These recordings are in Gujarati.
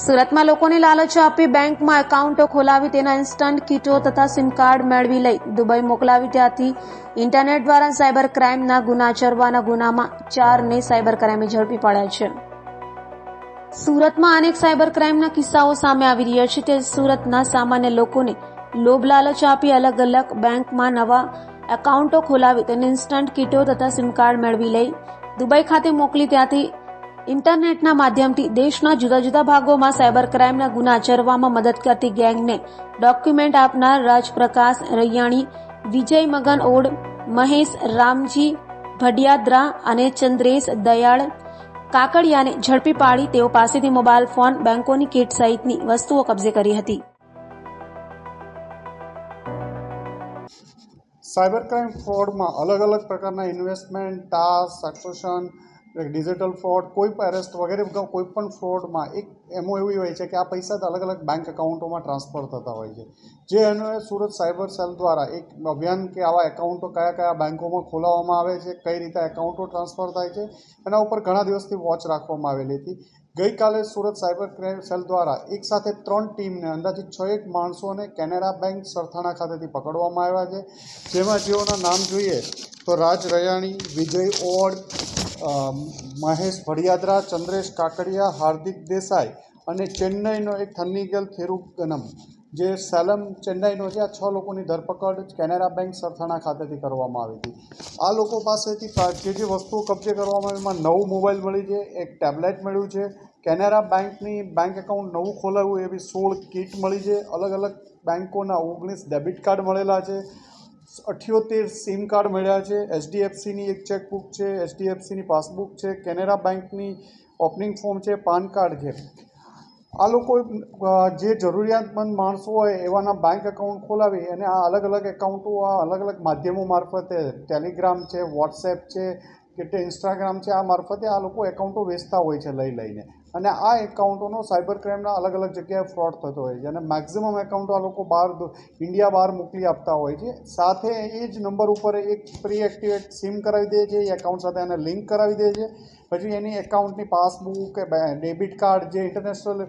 સુરતમાં લોકોને લાલચ આપી બેંકમાં એકાઉન્ટો ખોલાવી તેના ઇન્સ્ટન્ટ કીટો તથા સિમ કાર્ડ મેળવી લઈ દુબઈ મોકલાવી ત્યાંથી. ઇન્ટરનેટ દ્વારા સાયબર ક્રાઇમના ગુના આચરવાના ગુનામાં ચારને સાયબર ક્રાઇમે ઝડપી પાડ્યા છે. સુરતમાં અનેક સાયબર ક્રાઇમના કિસ્સાઓ સામે આવી રહ્યા છે તે સુરતના સામાન્ય લોકોને લોભ લાલચ આપી અલગ અલગ બેંકમાં નવા એકાઉન્ટો ખોલાવી તેને ઇન્સ્ટન્ટ કીટો તથા સિમ કાર્ડ મેળવી લઈ દુબઈ ખાતે મોકલી ત્યાંથી ઇન્ટરનેટના માધ્યમથી દેશના જુદા જુદા ભાગોમાં સાયબર ક્રાઇમના ગુના આચરવામાં મદદ કરતી ગેંગને ડોક્યુમેન્ટ આપનાર રાજપ્રકાશ રૈયાણી, વિજય મગન ઓડ, મહેશ રામજી ભડિયાદ્રા અને ચંદ્રેશ દયાળ કાકડિયાને ઝડપી પાડી તેઓ પાસેથી મોબાઈલ ફોન, બેંકોની કીટ સહિતની વસ્તુઓ કબજે કરી હતી. સાયબર ક્રાઇમ ફ્રોડમાં અલગ અલગ પ્રકારના ઇન્વેસ્ટમેન્ટ, ટાસ્ક સક્સેશન ડિજિટલ ફ્રોડ કોઈ પણ એરેસ્ટ વગેરે, કોઈ પણ ફ્રોડમાં એક એમો એવી હોય છે કે આ પૈસા અલગ અલગ બેંક એકાઉન્ટોમાં ટ્રાન્સફર થતા હોય છે. જે એને સુરત સાયબર સેલ દ્વારા એક અભિયાન કે આવા એકાઉન્ટો કયા કયા બેંકોમાં ખોલાવવામાં આવે છે, કઈ રીતે એકાઉન્ટો ટ્રાન્સફર થાય છે, એના ઉપર ઘણા દિવસથી વોચ રાખવામાં આવેલી હતી. ગઈકાલે સુરત સાયબર ક્રાઇમ સેલ દ્વારા એક સાથે ત્રણ ટીમને અંદાજિત છ એક માણસોને કેનેરા બેંક સરથાણા ખાતેથી પકડવામાં આવ્યા છે. જેમાં જેઓના નામ જોઈએ તો રાજ રયાણી, વિજય ઓડ મહેશ ભડિયાદરા, ચંદ્રેશ કાકડિયા, હાર્દિક દેસાઈ અને ચેન્નઈનો એક થન્નીગલ થેરુગનમ જે સેલમ ચેન્નઈનો છે, આ છ લોકોની ધરપકડ કેનેરા બેંક સરથાણા ખાતેથી કરવામાં આવી હતી. આ લોકો પાસેથી જે જે વસ્તુઓ કબજે કરવામાં આવી, એમાં નવું મોબાઈલ મળી છે, એક ટેબ્લેટ મળ્યું છે, કેનેરા બેંકની બેંક એકાઉન્ટ નવું ખોલાવ્યું એવી સોળ કીટ મળી છે અલગ અલગ બેંકોના ઓગણીસ ડેબિટ કાર્ડ મળેલા છે અઠ્યોતેર સિમ કાર્ડ મળ્યા છે, એચડીએફસીની એક ચેકબુક છે, એચડીએફસીની પાસબુક છે, કેનેરા બેંકની ઓપનિંગ ફોર્મ છે, પાન કાર્ડ છે. આ લોકો જે જરૂરિયાતમંદ માણસો હોય એવાના બેંક એકાઉન્ટ ખોલાવી અને આ અલગ અલગ એકાઉન્ટો આ અલગ અલગ માધ્યમો મારફતે ટેલિગ્રામ છે વોટ્સએપ છે કે ઇન્સ્ટાગ્રામ છે, આ મારફતે આ લોકો એકાઉન્ટો વેચતા હોય છે લઈ લઈને. અને આ એકાઉન્ટોનો સાયબર ક્રાઇમના અલગ અલગ જગ્યાએ ફ્રોડ થતો હોય છે. અને મેક્ઝિમમ એકાઉન્ટો આ લોકો બહાર ઇન્ડિયા બહાર મોકલી આપતા હોય છે. સાથે એ જ નંબર ઉપર એક પ્રી એક્ટિવેટ સિમ કરાવી દે છે, એ એકાઉન્ટ સાથે એને લિંક કરાવી દે છે. પછી એની એકાઉન્ટની પાસબુક કે ડેબિટ કાર્ડ જે ઇન્ટરનેશનલ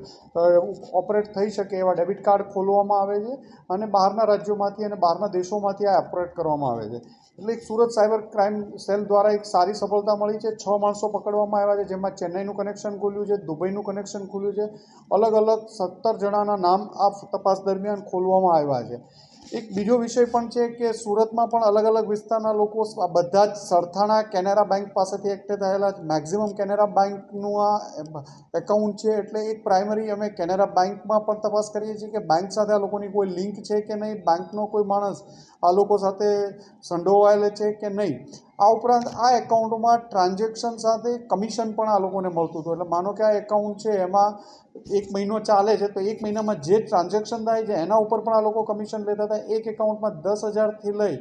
ઓપરેટ થઈ શકે એવા ડેબિટ કાર્ડ ખોલવામાં આવે છે. અને બહારના રાજ્યોમાંથી અને બહારના દેશોમાંથી આ ઓપરેટ કરવામાં આવે છે. એટલે સુરત સાયબર ક્રાઇમ સેલ દ્વારા એક સારી સફળતા મળી છે. છ માણસો પકડવામાં આવ્યા છે, જેમાં ચેન્નઈનું કનેક્શન ખુલ્યું છે, દુબઈનું કનેક્શન ખુલ્યું છે. અલગ અલગ સત્તર જણાના નામ આ તપાસ દરમિયાન ખોલવામાં આવ્યા છે. એક બીજો વિષય પણ છે કે સુરતમાં પણ અલગ અલગ વિસ્તારના લોકો આ બધા જ સરથાણા કેનેરા બેંક પાસેથી એકઠે થયેલા મેક્ઝિમમ કેનેરા બેંકનું આ એકાઉન્ટ છે એટલે એક પ્રાઇમરી અમે કેનેરા બેંકમાં પણ તપાસ કરીએ છીએ કે બેંક સાથે આ લોકોની કોઈ લિંક છે કે નહીં, બેંકનો કોઈ માણસ આ લોકો સાથે સંડોવાયેલો છે કે નહીં. આ ઉપરાંત આ એકાઉન્ટમાં ટ્રાન્ઝેક્શન સાથે કમિશન પણ આ લોકોને મળતું હતું. એટલે માનો કે આ એકાઉન્ટ છે એમાં એક મહિનો ચાલે છે, તો એક મહિનામાં જે ટ્રાન્ઝેક્શન થાય છે, એના ઉપર પણ આ લોકો કમિશન લેતા હતા. એક એકાઉન્ટમાં દસ હજારથી લઈ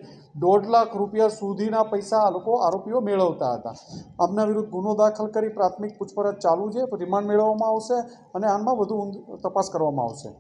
દોઢ લાખ રૂપિયા સુધીના પૈસા આ લોકો આરોપીઓ મેળવતા હતા. આમના વિરુદ્ધ ગુનો દાખલ કરી પ્રાથમિક પૂછપરછ ચાલુ છે રિમાન્ડ મેળવવામાં આવશે અને આમાં વધુ તપાસ કરવામાં આવશે.